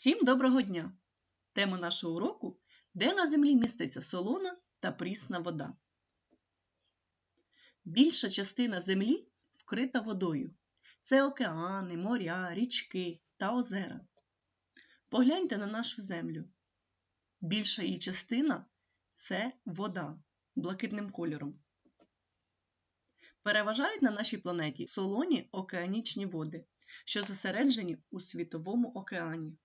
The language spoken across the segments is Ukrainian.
Всім доброго дня! Тема нашого уроку де на землі міститься солона та прісна вода. Більша частина землі вкрита водою. Це океани, моря, річки та озера. Погляньте на нашу землю. Більша її частина це вода блакитним кольором. Переважають на нашій планеті солоні океанічні води, що зосереджені у Світовому океані.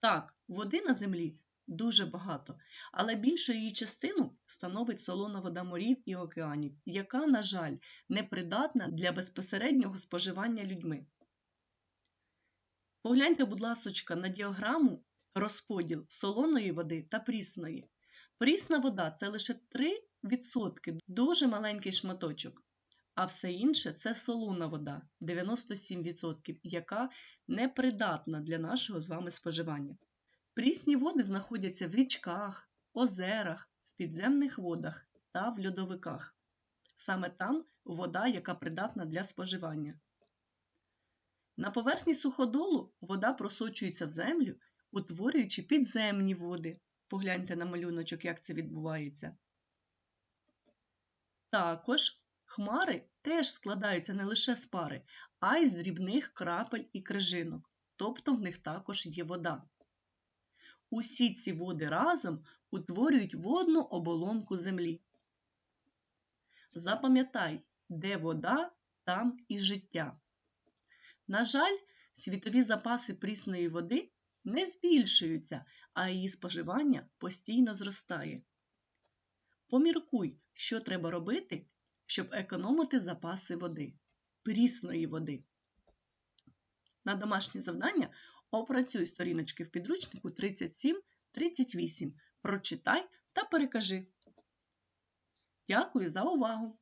Так, води на землі дуже багато, але більшу її частину становить солона вода морів і океанів, яка, на жаль, непридатна для безпосереднього споживання людьми. Погляньте, будь ласочка, на діаграму розподіл солоної води та прісної. Прісна вода це лише 3%, дуже маленький шматочок, а все інше це солона вода 97%, яка непридатна для нашого з вами споживання. Прісні води знаходяться в річках, озерах, в підземних водах та в льодовиках. Саме там вода, яка придатна для споживання. На поверхні суходолу вода просочується в землю, утворюючи підземні води. Погляньте на малюночок, як це відбувається. Також хмари теж складаються не лише з пари, а й з дрібних крапель і крижинок, тобто в них також є вода. Усі ці води разом утворюють водну оболонку землі. Запам'ятай, де вода, там і життя. На жаль, світові запаси прісної води не збільшуються, а її споживання постійно зростає. Поміркуй, що треба робити, щоб економити запаси води, прісної води. На домашнє завдання опрацюй сторіночки в підручнику 37-38. Прочитай та перекажи. Дякую за увагу!